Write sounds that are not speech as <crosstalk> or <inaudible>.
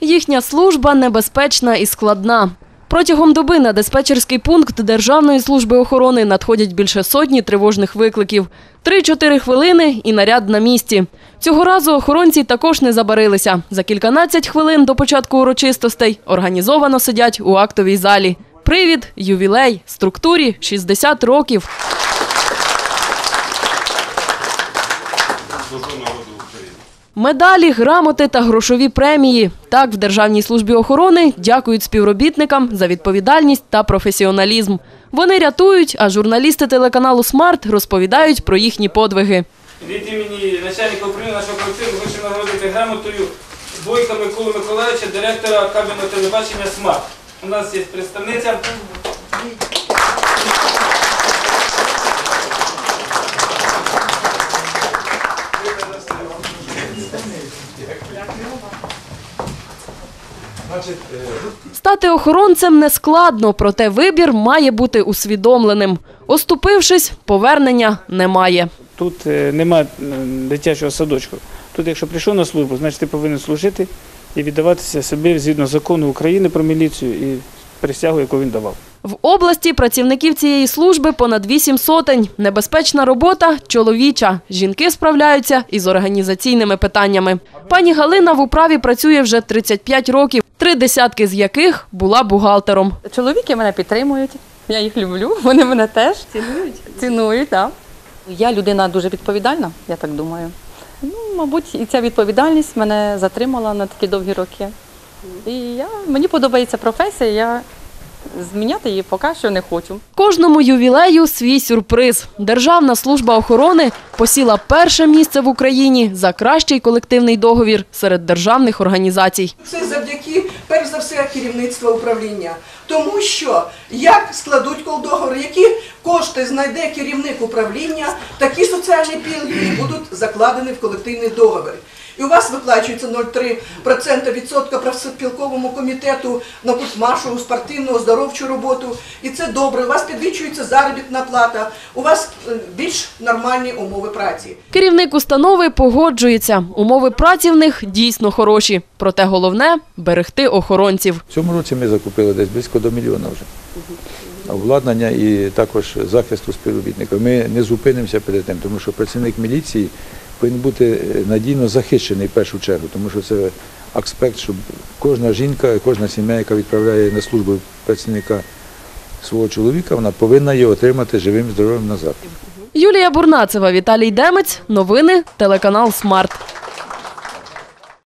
Їхня служба небезпечна і складна. Протягом доби на диспетчерський пункт Державної служби охорони надходять більше сотні тривожних викликів. Три-чотири хвилини і наряд на місці. Цього разу охоронці також не забарилися. За кільканадцять хвилин до початку урочистостей організовано сидять у актовій залі. Привід, ювілей, структурі 60 років. Медалі, грамоти та грошові премії. Так, в Державній службі охорони дякують співробітникам за відповідальність та професіоналізм. Вони рятують, а журналісти телеканалу Смарт розповідають про їхні подвиги. Від імені начальника управління нашого колективу вище нагородити грамотою Бойка Миколи Миколаївича, директора кабельного телебачення СМАРТ. У нас є представниця. Стати охоронцем не складно, проте вибір має бути усвідомленим. Оступившись, повернення немає. Тут е, немає дитячого садочку. Тут, якщо прийшов на службу, значить ти повинен служити і віддаватися собі згідно закону України про міліцію і присягу, яку він давав. В області працівників цієї служби понад вісім сотень. Небезпечна робота чоловіча. Жінки справляються із організаційними питаннями. Пані Галина в управі працює вже 35 років, три десятки з яких була бухгалтером. Чоловіки мене підтримують. Я їх люблю, <laughs> вони мене теж цінують. Цінують, так. Я людина дуже відповідальна, я так думаю. Ну, мабуть, і ця відповідальність мене затримала на такі довгі роки. І я, мені подобається професія, я зміняти її поки що не хочу. Кожному ювілею свій сюрприз. Державна служба охорони посіла перше місце в Україні за кращий колективний договір серед державних організацій. Це завдяки, перш за все, керівництва управління. Тому що як складуть колдоговор, які кошти знайде керівник управління, такі соціальні пільги будуть закладені в колективний договір. І у вас виплачується 0,3% відсотка профспілковому комітету на культмашу, спортивну, оздоровчу роботу. І це добре. У вас підвищується заробітна плата, у вас е, більш нормальні умови праці. Керівник установи погоджується. Умови праці в них дійсно хороші. Проте головне берегти охоронців. В цьому році ми закупили десь близько до мільйона вже. Обладнання і також захисту співробітників. Ми не зупинимося перед тим, тому що працівник міліції повинен бути е, надійно захищений в першу чергу, тому що це аспект, щоб кожна жінка, кожна сім'я, яка відправляє на службу працівника свого чоловіка, вона повинна його отримати живим, здоровим назад. Юлія Бурнацева, Віталій Демець. Новини телеканал Смарт.